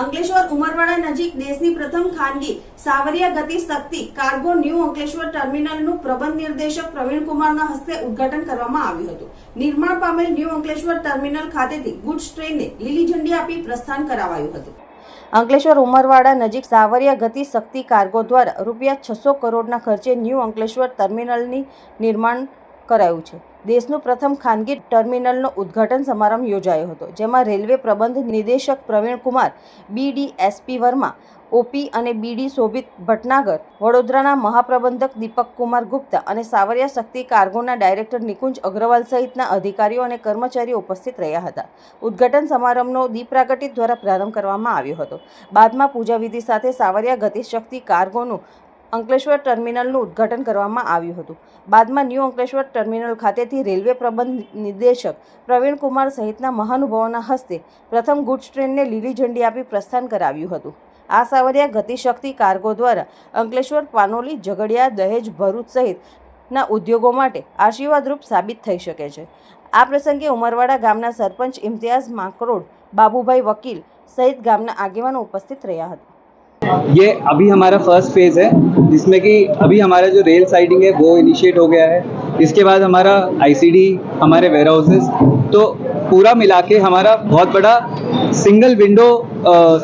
અંકલેશ્વર ઉમરવાડા નજીક દેશની પ્રથમ ખાનગી સાવરિયા ગતિ શક્તિ કાર્ગો ન્યૂ અંકલેશ્વર ટર્મિનલનું પ્રબંધ નિર્દેશક પ્રવીણ કુમારના હસ્તે ઉદ્ઘાટન કરવામાં આવ્યું હતું. નિર્માણ પામેલ ન્યૂ અંકલેશ્વર ટર્મિનલ ખાતેથી ગુડ્સ ટ્રેનને લીલી ઝંડી આપી પ્રસ્થાન કરાવાયું હતું. અંકલેશ્વર ઉમરવાડા નજીક સાવરિયા ગતિ શક્તિ કાર્ગો દ્વારા રૂપિયા છસો કરોડના ખર્ચે ન્યૂ અંકલેશ્વર ટર્મિનલની નિર્માણ કરાયું છે. દેશનું પ્રથમ ખાનગી ટર્મિનલનો ઉદ્ઘાટન સમારંભ યોજાયો હતો, જેમાં રેલવે પ્રબંધ નિદેશક પ્રવીણ કુમાર બીડીએસપી વર્મા ઓપી અને બીડી શોભિત ભટનાગર, વડોદરાના મહાપ્રબંધક દીપક કુમાર ગુપ્તા અને સાવરિયા શક્તિ કાર્ગોના ડાયરેક્ટર નિકુંજ અગ્રવાલ સહિતના અધિકારીઓ અને કર્મચારીઓ ઉપસ્થિત રહ્યા હતા. ઉદ્ઘાટન સમારંભનો દીપ પ્રાગટ્ય દ્વારા પ્રારંભ કરવામાં આવ્યો હતો. બાદમાં પૂજા વિધિ સાથે સાવરિયા ગતિશક્તિ કાર્ગોનું અંકલેશ્વર ટર્મિનલનું ઉદ્ઘાટન કરવામાં આવ્યું હતું. બાદમાં ન્યૂ અંકલેશ્વર ટર્મિનલ ખાતેથી રેલવે પ્રબંધ નિર્દેશક પ્રવીણ કુમાર સહિતના મહાનુભાવોના હસ્તે પ્રથમ ગુડ્સ ટ્રેનને લીલી ઝંડી આપી પ્રસ્થાન કરાવ્યું હતું. આ સાવરિયા ગતિશક્તિ કાર્ગો દ્વારા અંકલેશ્વર, પાનોલી, ઝઘડિયા, દહેજ, ભરૂચ સહિતના ઉદ્યોગો માટે આશીર્વાદરૂપ સાબિત થઈ શકે છે. આ પ્રસંગે ઉમરવાડા ગામના સરપંચ ઇમ્તિયાઝ માકરોડ, બાબુભાઈ વકીલ સહિત ગામના આગેવાનો ઉપસ્થિત રહ્યા હતા. ये अभी हमारा फ़र्स्ट फ़ेज़ है, जिसमें कि अभी हमारा जो रेल साइडिंग है, वो इनिशिएट हो गया है। इसके बाद हमारा आईसीडी हमारे वेयर हाउसेस तो पूरा मिला के हमारा बहुत बड़ा सिंगल विंडो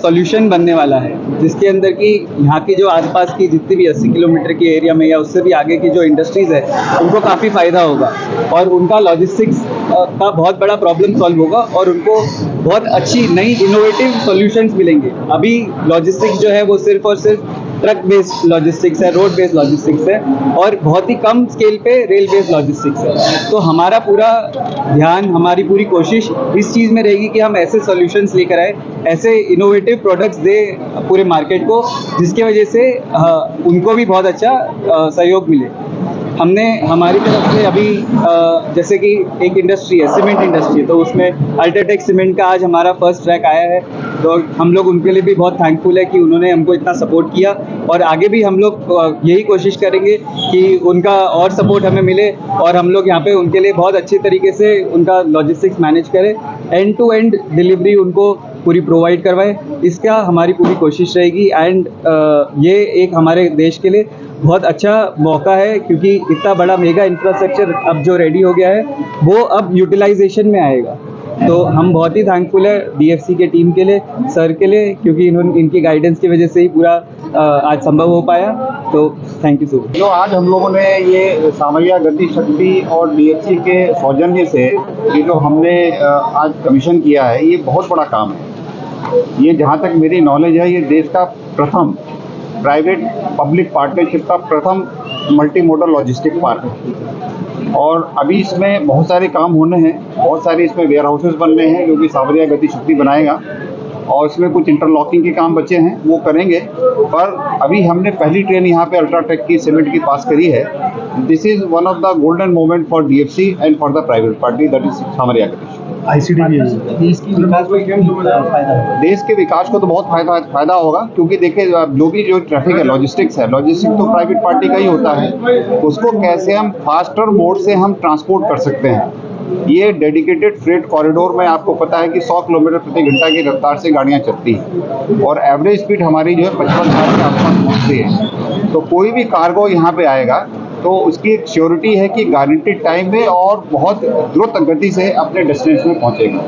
सॉल्यूशन बनने वाला है। जिसके अंदर की यहाँ की जो आसपास की जितनी भी 80 किलोमीटर की एरिया में या उससे भी आगे की जो इंडस्ट्रीज़ है, उनको काफ़ी फ़ायदा होगा। और उनका लॉजिस्टिक्स का बहुत बड़ा प्रॉब्लम सॉल्व होगा और उनको बहुत अच्छी नई इनोवेटिव सॉल्यूशंस मिलेंगे। अभी लॉजिस्टिक्स जो है वो सिर्फ़ और सिर्फ़ ट्रक बेस्ड लॉजिस्टिक्स है रोड बेस्ड लॉजिस्टिक्स है और बहुत ही कम स्केल पे रेल बेस्ड लॉजिस्टिक्स है। तो हमारा पूरा ध्यान, हमारी पूरी कोशिश इस चीज़ में रहेगी कि हम ऐसे सॉल्यूशंस लेकर आए, ऐसे इनोवेटिव प्रोडक्ट्स दे पूरे मार्केट को, जिसकी वजह से उनको भी बहुत अच्छा सहयोग मिले। हमने, हमारी तरफ़ से अभी जैसे कि एक इंडस्ट्री है सीमेंट इंडस्ट्री है तो उसमें अल्ट्राटेक सीमेंट का आज हमारा फ़र्स्ट ट्रैक आया है। तो हम लोग उनके लिए भी बहुत थैंकफुल है कि उन्होंने हमको इतना सपोर्ट किया और आगे भी हम लोग यही कोशिश करेंगे कि उनका और सपोर्ट हमें मिले और हम लोग यहाँ पे उनके लिए बहुत अच्छे तरीके से उनका लॉजिस्टिक्स मैनेज करें। एंड टू एंड डिलीवरी उनको पूरी प्रोवाइड करवाएँ। इसका हमारी पूरी कोशिश रहेगी एंड ये एक हमारे देश के लिए बहुत अच्छा मौका है क्योंकि इतना बड़ा मेगा इंफ्रास्ट्रक्चर अब जो रेडी हो गया है, वो अब यूटिलाइजेशन में आएगा। तो हम बहुत ही थैंकफुल है डीएफसी के टीम के लिए सर के लिए, क्योंकि इन्होंने, इनकी गाइडेंस की वजह से ही पूरा आज संभव हो पाया। तो थैंक यू सो मच जो आज हम लोगों ने ये सामरिया गति शक्ति और डीएफसी के सौजन्य से ये जो हमने आज कमीशन किया है, ये बहुत बड़ा काम है। ये जहाँ तक मेरी नॉलेज है, ये देश का प्रथम प्राइवेट पब्लिक पार्टनरशिप का प्रथम मल्टी मॉडल लॉजिस्टिक पार्क और अभी इसमें बहुत सारे काम होने हैं, बहुत सारे इसमें वेयर हाउसेज बनने हैं जो कि सावरिया गति शक्ति बनाएगा और इसमें कुछ इंटरलॉकिंग के काम बचे हैं, वो करेंगे। पर अभी हमने पहली ट्रेन यहाँ पे अल्ट्राटेक की सीमेंट की पास करी है। This is one of the golden moment for DFC and for the private party that is Samaria Gati Shakti. ICD भी देश की विकास क्यों फ़ायदा देश के विकास को तो बहुत फ़ायदा फ़ायदा होगा क्योंकि देखिए जो भी जो ट्रैफ़िक है लॉजिस्टिक्स है लॉजिस्टिक तो प्राइवेट पार्टी का ही होता है। उसको कैसे हम फास्टर मोड से हम ट्रांसपोर्ट कर सकते हैं? ये डेडिकेटेड फ्रेट कॉरिडोर में आपको पता है कि 100 किलोमीटर प्रति घंटा की रफ्तार से गाड़ियाँ चलती हैं। और एवरेज स्पीड हमारी जो है पचपन साठ के आसपास पहुँचती है। तो कोई भी कार्गो यहाँ पे आएगा तो उसकी एक श्योरिटी है कि गारंटेड टाइम में और बहुत द्रुत गति से अपने डेस्टिनेशन में पहुंचेगा।